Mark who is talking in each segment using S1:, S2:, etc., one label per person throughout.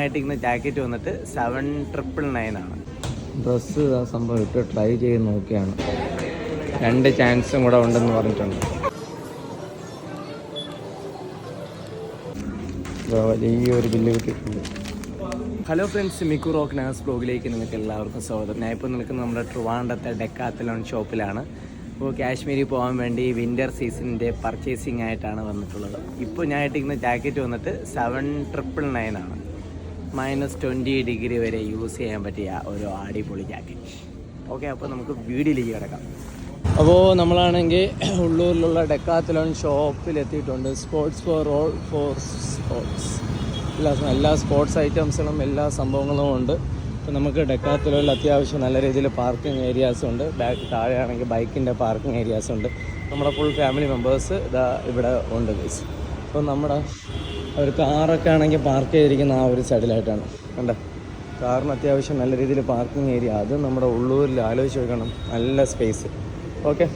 S1: ആയിട്ടിരിക്കുന്ന ജാക്കറ്റ് വന്നിട്ട് seven triple nine ആണ്.
S2: ഡ്രസ്സ് ആ സംഭവം ഇട്ട് ട്രൈ ചെയ്ത് നോക്കിയാണ്. രണ്ട് ചാൻസും കൂടെ ഉണ്ടെന്ന് പറഞ്ഞിട്ടുണ്ട്. വലിയൊരു ബില്ല് കിട്ടിയിട്ടുണ്ട്.
S1: ഹലോ ഫ്രണ്ട്സ് മിക്കു റോക്ക് നാസ് ബ്ലോഗിലേക്ക് നിങ്ങൾക്ക് എല്ലാവർക്കും സ്വാഗതം. ഞാൻ ഇപ്പോൾ നിൽക്കുന്നത് നമ്മുടെ ട്രിവാൻഡത്തെ ഡെക്കാത്തലോൺ ഷോപ്പിലാണ് ഇപ്പോൾ കാശ്മീരിൽ പോകാൻ വേണ്ടി വിന്റർ സീസണിന്റെ പർച്ചേസിംഗ് ആയിട്ടാണ് വന്നിട്ടുള്ളത്. ഇപ്പോൾ ഞാൻ ഇട്ടിരിക്കുന്ന ജാക്കറ്റ് വന്നിട്ട് സെവൻ ട്രിപ്പിൾ നയൻ ആണ്. മൈനസ് ട്വന്റി ഡിഗ്രി വരെ യൂസ് ചെയ്യാൻ പറ്റിയ ഒരു അടിപൊളി ജാക്കറ്റ് ഓക്കെ അപ്പോൾ നമുക്ക് വീടിലേക്ക് കിടക്കാം.
S2: അപ്പോൾ നമ്മളാണെങ്കിൽ ഉള്ളൂരിലുള്ള Decathlon ഷോപ്പിലെത്തിയിട്ടുണ്ട് sports for all for sports എല്ലാ എല്ലാ സ്പോർട്സ് ഐറ്റംസുകളും എല്ലാ സംഭവങ്ങളും ഉണ്ട്. ഇപ്പോൾ നമുക്ക് ഡെക്കാത്തലോണിൽ അത്യാവശ്യം നല്ല രീതിയിൽ പാർക്കിംഗ് ഏരിയാസ് ഉണ്ട്. ബാക്ക് താഴെയാണെങ്കിൽ ബൈക്കിന്റെ പാർക്കിംഗ് ഏരിയാസ് ഉണ്ട്. നമ്മുടെ ഫുൾ ഫാമിലി മെമ്പേഴ്സ് ഇതാ ഇവിടെ ഉണ്ട് അപ്പോൾ നമ്മുടെ ഒരു കാറൊക്കെ ആണെങ്കിൽ പാർക്ക് ചെയ്തിരിക്കുന്ന ആ ഒരു സൈഡിലായിട്ടാണ്. കണ്ട? കാറിന് അത്യാവശ്യം നല്ല രീതിയിൽ പാർക്കിംഗ് ഏരിയ അത് നമ്മുടെ ഉള്ളൂരിൽ ആലോചിച്ച് നോക്കണം. നല്ല സ്പേസ് ഓക്കെ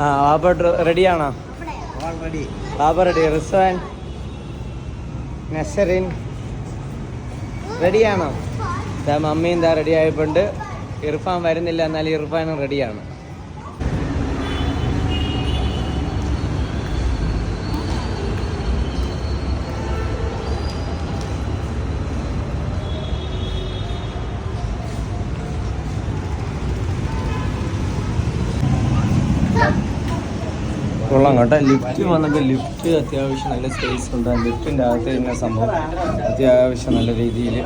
S2: ആ അപ്പോൾ റെഡിയാണോ ബാബ റെഡി റിസ്വാൻ നസറിൻ റെഡിയാണോ മമ്മിയും ദാ റെഡി ആയപ്പോണ്ട്. ഇർഫാൻ വരുന്നില്ല. എന്നാൽ ഇർഫാനും റെഡിയാണ് കൊള്ളാം കേട്ടോ. ലിഫ്റ്റ് വന്നപ്പോൾ ലിഫ്റ്റ് അത്യാവശ്യം നല്ല സ്പേസ് ഉണ്ട്. ലിഫ്റ്റിന്റെ അകത്ത് തന്നെ സംഭവം അത്യാവശ്യം നല്ല രീതിയിൽ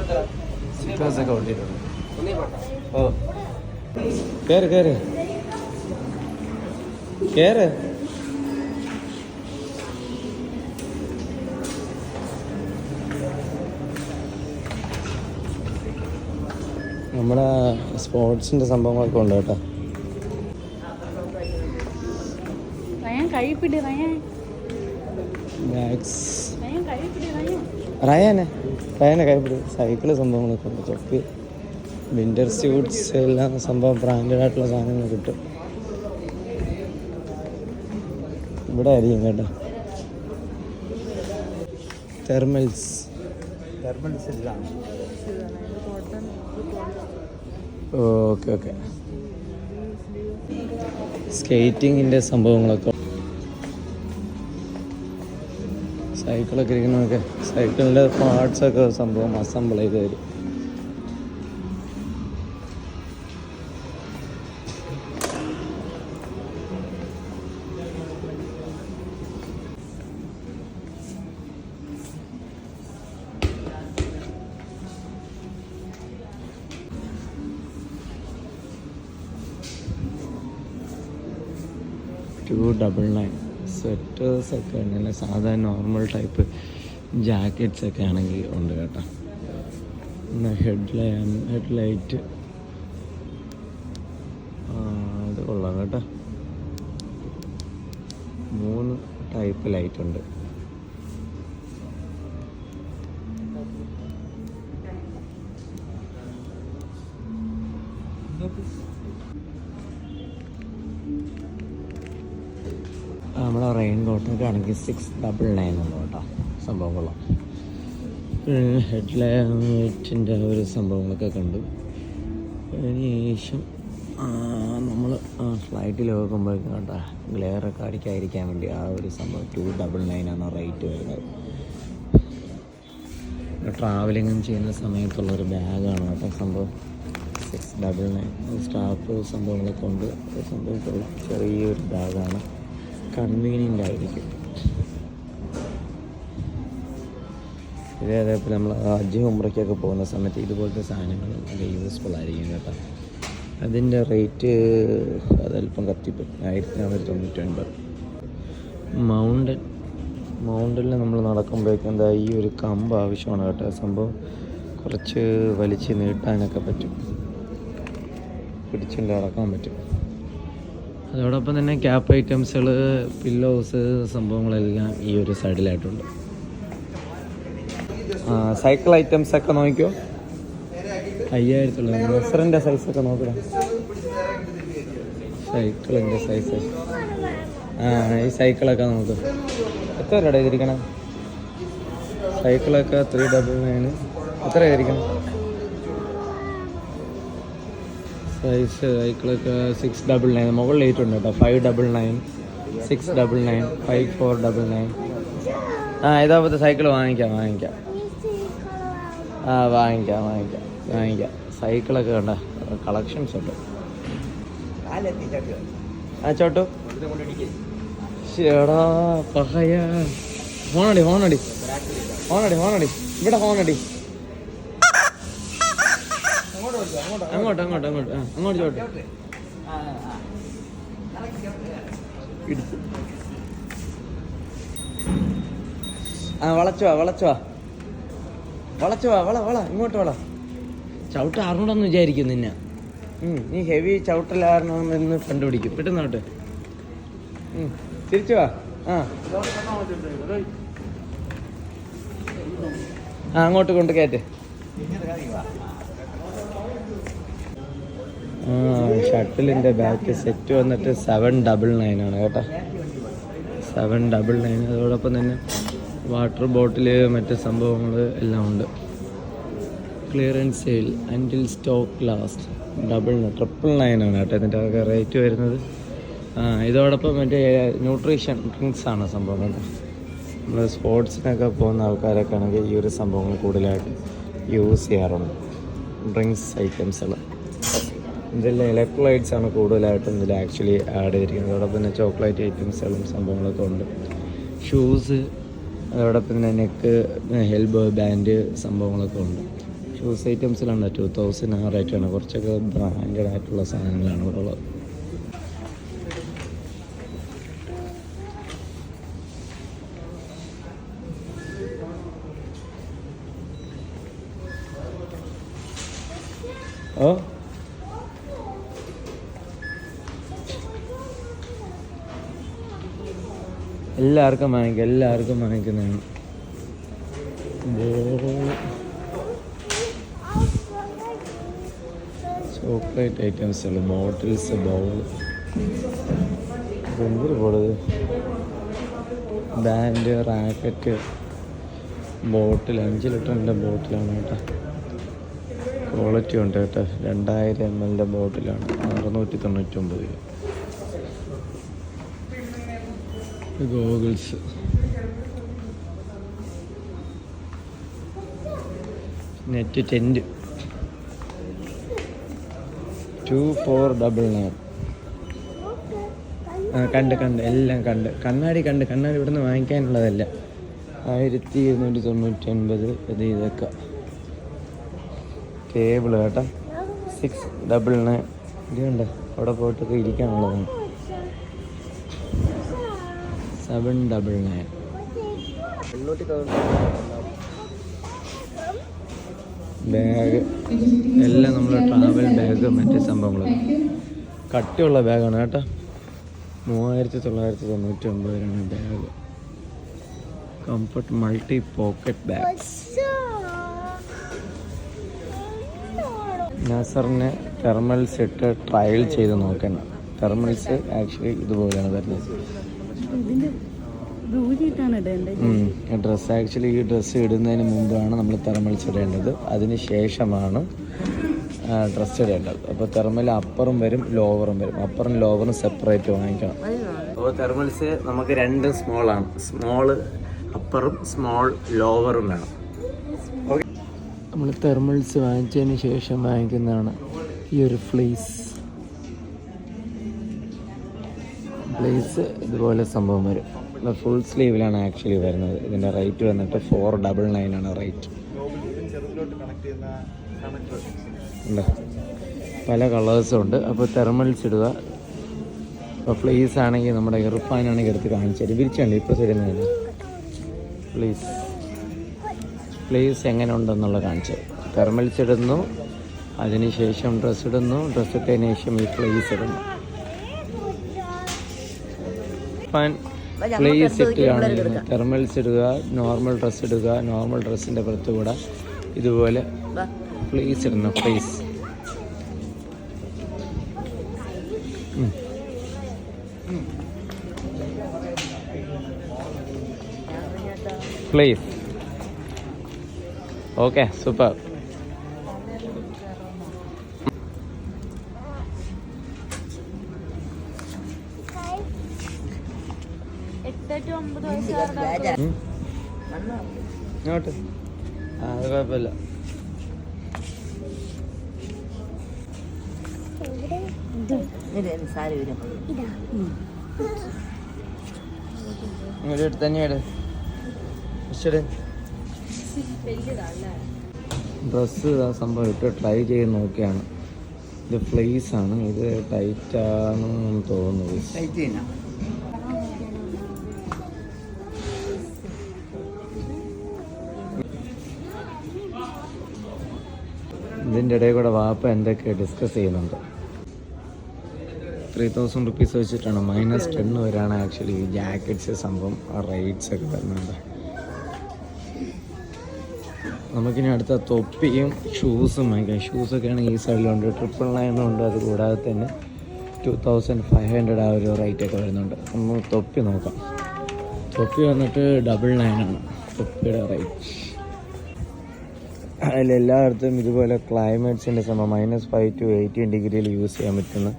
S2: സ്റ്റിക്കേഴ്സൊക്കെ ഒട്ടിയിട്ടുണ്ട്. ഓ. കയറ് കയറ് കയറ് നമ്മുടെ സ്പോർട്സിന്റെ സംഭവങ്ങളൊക്കെ ഉണ്ട് കേട്ടോ. റയാനെ റയാനെ കൈപ്പിടി. സൈക്കിൾ സംഭവങ്ങളൊക്കെ ഉണ്ട്. ചെക്ക് വിന്റർ സ്യൂട്ട്സ് എല്ലാം സംഭവം ബ്രാൻഡഡ് ആയിട്ടുള്ള സാധനങ്ങൾ കിട്ടും. ഇവിടെ ആയിരിക്കും കേട്ടോ. തെർമൽസ് ഓക്കെ ഓക്കെ സ്കേറ്റിങ്ങിന്റെ സംഭവങ്ങളൊക്കെ സൈക്കിളൊക്കെ ഇരിക്കുന്നതൊക്കെ സൈക്കിളിന്റെ പാർട്സൊക്കെ സംഭവം അസംബിൾ ചെയ്ത് തരും ടു ഡബിൾ നയൻ സ്വെറ്റേഴ്സ് ഒക്കെ അങ്ങനെ സാധാരണ നോർമൽ ടൈപ്പ് ജാക്കറ്റ്സ് ഒക്കെ ആണെങ്കിൽ ഉണ്ട് കേട്ടോ. ഹെഡ് ലൈ ഹെഡ് ലൈറ്റ്. അത് കൊള്ളാം കേട്ടോ. മൂന്ന് ടൈപ്പ് ലൈറ്റ് ഉണ്ട്. നമ്മുടെ റെയിൻ കോട്ടൊക്കെ ആണെങ്കിൽ സിക്സ് ഡബിൾ നയൻ ഉള്ളൂ കേട്ടോ. സംഭവം കൊള്ളാം. ഹെഡ് ലൈറ്റിന്റെ ഒരു സംഭവങ്ങളൊക്കെ കണ്ടു. അതിനുശേഷം നമ്മൾ ഫ്ലൈറ്റിൽ നോക്കുമ്പോഴേക്കും കേട്ടോ ഗ്ലെയറൊക്കെ അടിക്കാതിരിക്കാൻ വേണ്ടി ആ ഒരു സംഭവം ടു ഡബിൾ നയനാണ് റേറ്റ് വരുന്നത്. ട്രാവലിങ്ങും ചെയ്യുന്ന സമയത്തുള്ളൊരു ബാഗാണ് കേട്ടോ സംഭവം. സിക്സ് ഡബിൾ നയൻ സ്റ്റാഫ് സംഭവങ്ങളൊക്കെ ഉണ്ട്. സംഭവം കൊള്ളാം. ചെറിയൊരു ബാഗാണ് കൺവീനിയന്റ് ആയിരിക്കും ഇതേ അതേപോലെ നമ്മൾ ഹജ്ജ് ഉമ്രയ്ക്കൊക്കെ പോകുന്ന സമയത്ത് ഇതുപോലത്തെ സാധനങ്ങൾ നല്ല യൂസ്ഫുൾ ആയിരിക്കും കേട്ടോ. അതിന്റെ റേറ്റ് അതല്പം കത്തിപ്പോയി ആയിരത്തി നാനൂറ്റി തൊണ്ണൂറ്റി ഒൻപത്. മൗണ്ടൻ മൗണ്ടനിൽ നമ്മൾ നടക്കുമ്പോഴേക്കും എന്താ ഈ ഒരു കമ്പ് ആവശ്യമാണ് കേട്ടോ. സംഭവം കുറച്ച് വലിച്ച് നീട്ടാനൊക്കെ പറ്റും. പിടിച്ചുകൊണ്ട് നടക്കാൻ പറ്റും. അതോടൊപ്പം തന്നെ ക്യാപ്പ് ഐറ്റംസുകൾ പില്ലോസ് സംഭവങ്ങളെല്ലാം ഈ ഒരു സൈഡിലായിട്ടുണ്ട് സൈക്കിൾ ഐറ്റംസ് ഒക്കെ നോക്കിയോ അയ്യായിരത്തുള്ള സൈസ് ഒക്കെ നോക്കണം സൈക്കിളിന്റെ സൈസ് ആ ഈ സൈക്കിളൊക്കെ നോക്ക്. എത്ര രൂപ ഇതിരിക്കണം? സൈക്കിളൊക്കെ ത്രീ ഡബിൾ നയൻ എത്ര എത്രയായിരിക്കും സൈസ് സൈക്കിളൊക്കെ സിക്സ് ഡബിൾ നയൻ മുകളിൽ എയ്റ്റ് ഉണ്ട് കേട്ടോ. Five double nine six double nine five four double nine ആ ഇതാപത്തെ സൈക്കിൾ വാങ്ങിക്കാം വാങ്ങിക്കാം. ആ വാങ്ങിക്കാം വാങ്ങിക്കാം വാങ്ങിക്കാം. സൈക്കിളൊക്കെ കണ്ട കളക്ഷൻസ് ഉണ്ട്. ആ ചോട്ടു. ചേടാ പഹയ. ഹോണടി ഹോണടി ഹോണടി ഹോണടി ഇവിടെ ഹോണടി അങ്ങോട്ട് അങ്ങോട്ട് അങ്ങോട്ട് അങ്ങോട്ട് ചോട്ടെ ആ വളച്ചുവാ വളച്ചുവാ വളച്ചുവാ വള വള ഇങ്ങോട്ട് വള ചവിട്ട് അറിഞ്ഞൂടെന്ന് വിചാരിക്കും നിന്നെ നീ ഹെവി ചവിട്ടലാറണമെന്ന് കണ്ടുപിടിക്കും പെട്ടെന്നോട്ട് തിരിച്ചു വാ ആ അങ്ങോട്ട് കൊണ്ട് കയറ്റേ ഷട്ടിലിന്റെ ബാക്ക് സെറ്റ് വന്നിട്ട് സെവൻ ഡബിൾ നയൻ ആണ് കേട്ടോ. സെവൻ ഡബിൾ നയൻ അതോടൊപ്പം തന്നെ വാട്ടർ ബോട്ടിൽ മറ്റ് സംഭവങ്ങൾ എല്ലാം ഉണ്ട്. Clearance sale until stock last double triple nine ആണ് കേട്ടോ ഇതിന്റെ ഒക്കെ റേറ്റ് വരുന്നത്. ഇതോടൊപ്പം മറ്റേ ന്യൂട്രീഷൻ ഡ്രിങ്ക്സ് ആണ് സംഭവം കേട്ടോ. നമ്മൾ സ്പോർട്സിനൊക്കെ പോകുന്ന ആൾക്കാരൊക്കെ ആണെങ്കിൽ ഈ ഒരു സംഭവങ്ങൾ കൂടുതലായിട്ട് യൂസ് ചെയ്യാറുണ്ട്. ഡ്രിങ്ക്സ് ഐറ്റംസുകൾ ഇതിൽ ഇലക്ട്രോലൈറ്റ്സ് ആണ് കൂടുതലായിട്ടും ഇതിൽ ആക്ച്വലി ആഡ് ചെയ്തിരിക്കുന്നത്. അതോടൊപ്പം തന്നെ ചോക്ലേറ്റ് ഐറ്റംസുകളും സംഭവങ്ങളൊക്കെ ഉണ്ട്. ഷൂസ് അതോടൊപ്പം തന്നെ നെക്ക് ഹെൽബ് ബാൻഡ് സംഭവങ്ങളൊക്കെ ഉണ്ട്. ഷൂസ് ഐറ്റംസിലാണ് ടു തൗസൻഡ് ആ റേറ്റാണ് കുറച്ചൊക്കെ ബ്രാൻഡഡ് ആയിട്ടുള്ള സാധനങ്ങളാണ് ഇവിടെ ഉള്ളത് ഓ എല്ലാവർക്കും വാങ്ങിക്കാം എല്ലാവർക്കും വാങ്ങിക്കുന്നതാണ് ചോക്ലേറ്റ് ഐറ്റംസുകൾ ബോട്ടിൽസ് ബൗൾ. എന്തൊരു ബോളത് ബാൻഡ് റാക്കറ്റ് ബോട്ടിൽ. അഞ്ച് ലിറ്ററിന്റെ ബോട്ടിലാണ് കേട്ടോ. ക്വാളിറ്റി ഉണ്ട് കേട്ടോ. രണ്ടായിരം എം എല്ലിന്റെ ബോട്ടിലാണ്. അറുന്നൂറ്റി തൊണ്ണൂറ്റൊമ്പത് രൂപ. Goggles net tent two four double nine ആ കണ്ട് കണ്ട്. എല്ലാം കണ്ട്. കണ്ണാടി കണ്ട്. കണ്ണാടി ഇവിടുന്ന് വാങ്ങിക്കാനുള്ളതല്ല. ആയിരത്തി ഇരുന്നൂറ്റി തൊണ്ണൂറ്റി ഒൻപത് ഇത് ഇതൊക്കെ. കേബിൾ കേട്ടോ. സിക്സ് ഡബിൾ നയൻ ഇത് കണ്ട? അവിടെ പോയിട്ടൊക്കെ ഇരിക്കാനുള്ളതാണ്. സെവൻ ഡബിൾ നയൻ ബാഗ് എല്ലാം നമ്മൾ ട്രാവൽ ബാഗ് മറ്റു സംഭവങ്ങളും. കട്ടിയുള്ള ബാഗാണ് കേട്ടോ. മൂവായിരത്തി തൊള്ളായിരത്തി തൊണ്ണൂറ്റി ഒമ്പതിനാണ് bag comfort multi pocket bag നസറിന് thermals ഇട്ട് ട്രയൽ ചെയ്ത് നോക്കണം. തെർമൽസ് ആക്ച്വലി ഇതുപോലെയാണ് വരുന്നത്. ഡ്രസ്സ് ആക്ച്വലി ഈ ഡ്രസ്സ് ഇടുന്നതിന് മുമ്പാണ് നമ്മൾ തെർമൽസ് ഇടേണ്ടത്. അതിന് ശേഷമാണ് ഡ്രസ്സ് ഇടേണ്ടത്. അപ്പോൾ തെർമൽ അപ്പറും വരും ലോവറും വരും. അപ്പറും ലോവറും സെപ്പറേറ്റ് വാങ്ങിക്കണം. അപ്പോൾ തെർമൽസ് നമുക്ക് രണ്ട് സ്മോളാണ് സ്മോൾ അപ്പറും സ്മോൾ ലോവറും വേണം. നമ്മൾ തെർമൽസ് വാങ്ങിച്ചതിന് ശേഷം വാങ്ങിക്കുന്നതാണ് ഈ ഒരു ഫ്ലീസ് ഫ്ലീസ് ഇതുപോലെ സംഭവം വരും. ഫുൾ സ്ലീവിലാണ് ആക്ച്വലി വരുന്നത്. ഇതിന്റെ റേറ്റ് വന്നിട്ട് ഫോർ ഡബിൾ നയൻ ആണ് റേറ്റ് ഉണ്ട്. പല കളേഴ്സും ഉണ്ട്. അപ്പോൾ തെർമൽസ് ഇടുക. അപ്പോൾ ഫ്ലീസ് ആണെങ്കിൽ നമ്മുടെ ഇർഫാൻ ആണെങ്കിൽ എടുത്ത് കാണിച്ചത് വിരിച്ചാണ് ഇപ്പോൾ തരുന്നത് പ്ലീസ് പ്ലീസ് എങ്ങനെ ഉണ്ടെന്നുള്ള കാണിച്ചത് തെർമൽസ് ഇടുന്നു. അതിനുശേഷം ഡ്രസ്സ് ഇടുന്നു. ഡ്രസ്സ് ഇട്ടതിന് ശേഷം ഈ പ്ലേസ് ഇടുന്നു. ഫാൻ പ്ലീസ് സിറ്റ് കാണിക്കുന്നു തെർമൽസ് ഇടുക നോർമൽ ഡ്രസ്സ് ഇടുക നോർമൽ ഡ്രസ്സിന്റെ പുറത്ത് കൂടെ ഇതുപോലെ പ്ലീസ് ഇടുന്ന പ്ലീസ് പ്ലീസ്
S1: ഓക്കെ സൂപ്പർ
S3: എട്ട് ടു ഒമ്പത് വയസ്സുകാരുടെ
S2: ഇങ്ങോട്ട്. ആ അത് കുഴപ്പമില്ല. ഇങ്ങോട്ട് എടുത്ത് തന്നെ ഇട്. ഇഷ്ടട് ഡ്രസ്സ് ആ സംഭവം ഇട്ട് ട്രൈ ചെയ്ത് നോക്കിയാണ്. ഇത് ഫ്ലേസ് ആണ്. ഇത് ടൈറ്റ് ആണെന്ന് തോന്നുന്നു. ഇതിന്റെ ഇടയിൽ കൂടെ വാപ്പ എന്തൊക്കെ ഡിസ്കസ് ചെയ്യുന്നുണ്ട്? ത്രീ തൗസൻഡ് റുപ്പീസ് വെച്ചിട്ടാണ് മൈനസ് ടെൻ വരെയാണ് ആക്ച്വലി ഈ ജാക്കറ്റ്സ് സംഭവം റേറ്റ്സ് ഒക്കെ വരുന്നുണ്ട് നമുക്കിനി അടുത്ത തൊപ്പിയും ഷൂസും വാങ്ങിക്കാം. ഷൂസൊക്കെ ആണെങ്കിൽ ഈ സൈഡിലുണ്ട് ട്രിപ്പിൾ നയനും ഉണ്ട്. അത് കൂടാതെ തന്നെ ടു തൗസൻഡ് ഫൈവ് ഹൺഡ്രഡ് ആ ഒരു റേറ്റ് ഒക്കെ വരുന്നുണ്ട്. ഒന്ന് തൊപ്പി നോക്കാം. തൊപ്പി വന്നിട്ട് ഡബിൾ നയനാണ് തൊപ്പിയുടെ റേറ്റ് അതിലെല്ലായിടത്തും ഇതുപോലെ ക്ലൈമറ്റ്സിന്റെ സമയം മൈനസ് ഫൈവ് ടു എയ്റ്റീൻ ഡിഗ്രിയിൽ യൂസ് ചെയ്യാൻ പറ്റുന്ന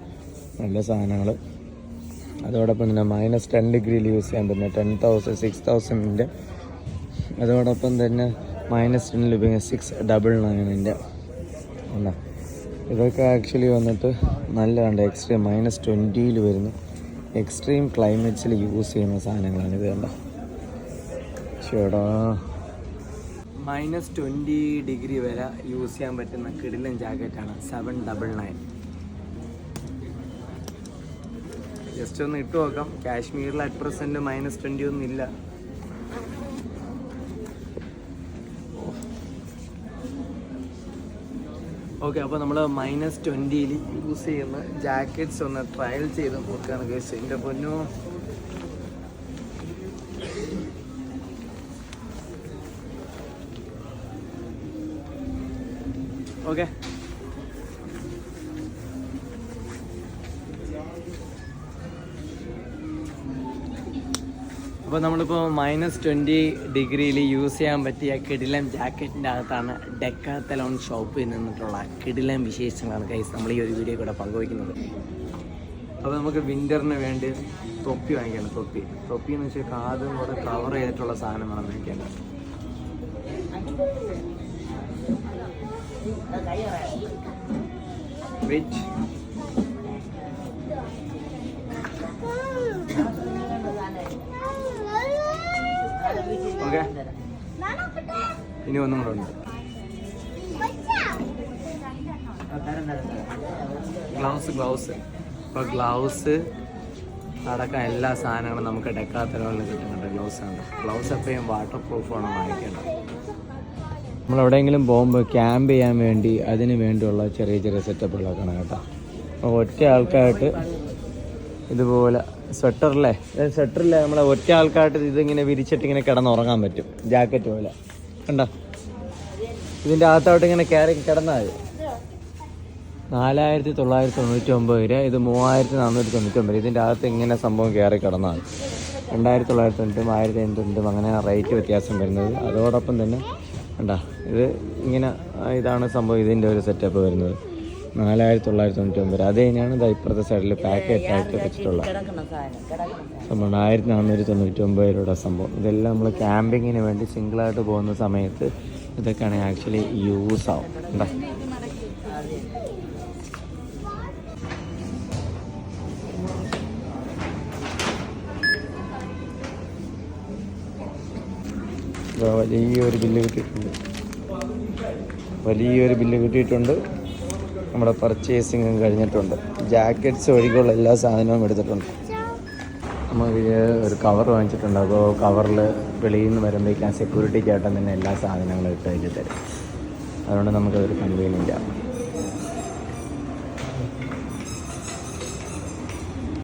S2: നല്ല സാധനങ്ങൾ അതോടൊപ്പം തന്നെ മൈനസ് ടെൻ ഡിഗ്രിയിൽ യൂസ് ചെയ്യാൻ പറ്റുന്ന ടെൻ തൗസൻഡ് സിക്സ് തൗസൻഡിന്റെ അതോടൊപ്പം തന്നെ മൈനസ് ടെന്നിൽ ഉപയോഗിക്കുന്ന സിക്സ് ഡബിൾ നയനിന്റെ എന്നാ ഇതൊക്കെ ആക്ച്വലി വന്നിട്ട് നല്ലതാണ് എക്സ്ട്രീം മൈനസ് ട്വന്റിയിൽ വരുന്ന എക്സ്ട്രീം ക്ലൈമറ്റ്സിൽ യൂസ് ചെയ്യുന്ന സാധനങ്ങളാണ് ഇത് കണ്ടോ? ചേടാ മൈനസ് ട്വന്റി ഡിഗ്രി വരെ യൂസ് ചെയ്യാൻ പറ്റുന്ന കിടിലൻ ജാക്കറ്റാണ് സെവൻ ഡബിൾ നയൻ ജസ്റ്റ് ഒന്ന് ഇട്ട് നോക്കാം. കാശ്മീരിൽ അറ്റ് പ്രസന്റ് മൈനസ് ട്വന്റി ഒന്നും ഇല്ല. ഓക്കെ അപ്പോൾ നമ്മൾ മൈനസ് ട്വന്റിയിൽ യൂസ് ചെയ്യുന്ന ജാക്കറ്റ്സ് ഒന്ന് ട്രയൽ ചെയ്ത് നോക്കുകയാണ് കേസ് എന്റെ പൊന്നു. ഓക്കെ അപ്പോൾ നമ്മളിപ്പോൾ മൈനസ് ട്വന്റി ഡിഗ്രിയിൽ യൂസ് ചെയ്യാൻ പറ്റിയ കിടിലം ജാക്കറ്റിന്റെ അകത്താണ് ഡെക്കാത്തലോൺ ഷോപ്പിൽ നിന്നിട്ടുള്ള കിടിലം വിശേഷങ്ങളാണ് കൈസ് നമ്മൾ ഈ ഒരു വീഡിയോ കൂടെ പങ്കുവയ്ക്കുന്നത്. അപ്പോൾ നമുക്ക് വിന്ററിന് വേണ്ടി തൊപ്പി വാങ്ങിക്കണം തൊപ്പി. തൊപ്പി എന്ന് വെച്ചാൽ കാതും കൂടെ കവർ ചെയ്തിട്ടുള്ള സാധനമാണ് വാങ്ങിക്കേണ്ടത് വെയിറ്റ് ഓക്കെ ഇനി ഒന്നും കൂടെ ഗ്ലൗസ് ഗ്ലൗസ് ഇപ്പോൾ ഗ്ലൗസ് അടക്കം എല്ലാ സാധനങ്ങളും നമുക്ക് ഡെക്കാത്തലോണിൽ കിട്ടുന്നുണ്ട്. ഗ്ലൗസ് ആണ്. ഗ്ലൗസ് എപ്പോഴും വാട്ടർ പ്രൂഫാണ് വാങ്ങിക്കേണ്ടത്. നമ്മൾ എവിടെയെങ്കിലും പോകുമ്പോൾ ക്യാമ്പ് ചെയ്യാൻ വേണ്ടി അതിന് വേണ്ടിയുള്ള ചെറിയ ചെറിയ സെറ്റപ്പുകളൊക്കെയാണ് കേട്ടോ. അപ്പോൾ ഒറ്റ ആൾക്കായിട്ട് ഇതുപോലെ സ്വെറ്ററിലെ സ്വെറ്ററിലെ നമ്മളെ ഒറ്റ ആൾക്കായിട്ട് ഇതിങ്ങനെ വിരിച്ചിട്ട് ഇങ്ങനെ കിടന്നുറങ്ങാൻ പറ്റും. ജാക്കറ്റ് പോലെ. കണ്ടോ? ഇതിന്റെ അകത്തോട്ട് ഇങ്ങനെ കയറി കിടന്നാൽ നാലായിരത്തി തൊള്ളായിരത്തി തൊണ്ണൂറ്റി ഒമ്പത് രൂപ ഇത് മൂവായിരത്തി നാനൂറ്റി തൊണ്ണൂറ്റി ഒമ്പത് ഇതിന്റെ അകത്ത് ഇങ്ങനെ സംഭവം കയറി കിടന്നാൽ രണ്ടായിരത്തി തൊള്ളായിരത്തി തൊണ്ണൂറ്റും ആയിരത്തി എണ്ണൂറ്റും അങ്ങനെ റേറ്റ് വ്യത്യാസം വരുന്നത്. അതോടൊപ്പം തന്നെ കണ്ടാ ഇത് ഇങ്ങനെ ഇതാണ് സംഭവം ഇതിന്റെ ഒരു സെറ്റപ്പ് വരുന്നത്. നാലായിരത്തി തൊള്ളായിരത്തി തൊണ്ണൂറ്റി ഒമ്പത് അത് കഴിഞ്ഞാണ് ഇത് ഇപ്പുറത്തെ സൈഡിൽ പാക്കറ്റ് ആയിട്ട് വെച്ചിട്ടുള്ളത്. സംഭവം ആയിരത്തി നാനൂറ്റി തൊണ്ണൂറ്റി ഒമ്പത് രൂപയുടെ സംഭവം. ഇതെല്ലാം നമ്മൾ ക്യാമ്പിങ്ങിന് വേണ്ടി സിംഗിളായിട്ട് പോകുന്ന സമയത്ത് ഇതൊക്കെയാണ് ആക്ച്വലി യൂസ് ആവും. എന്താ വലിയൊരു ബില്ല് കിട്ടിയിട്ടുണ്ട്. വലിയൊരു ബില്ല് കിട്ടിയിട്ടുണ്ട്. നമ്മുടെ പർച്ചേസിങ്ങും കഴിഞ്ഞിട്ടുണ്ട്. ജാക്കറ്റ്സ് ഒഴികെയുള്ള എല്ലാ സാധനവും എടുത്തിട്ടുണ്ട്. നമുക്ക് ഒരു കവർ വാങ്ങിച്ചിട്ടുണ്ട്. അപ്പോൾ കവറിൽ വെളിയിൽ നിന്ന് വരുമ്പോഴേക്കും സെക്യൂരിറ്റി ചേട്ടൻ തന്നെ എല്ലാ സാധനങ്ങളും ഇട്ട് തരും. അതുകൊണ്ട് നമുക്കതൊരു കൺവീനിയന്റ് ആണ്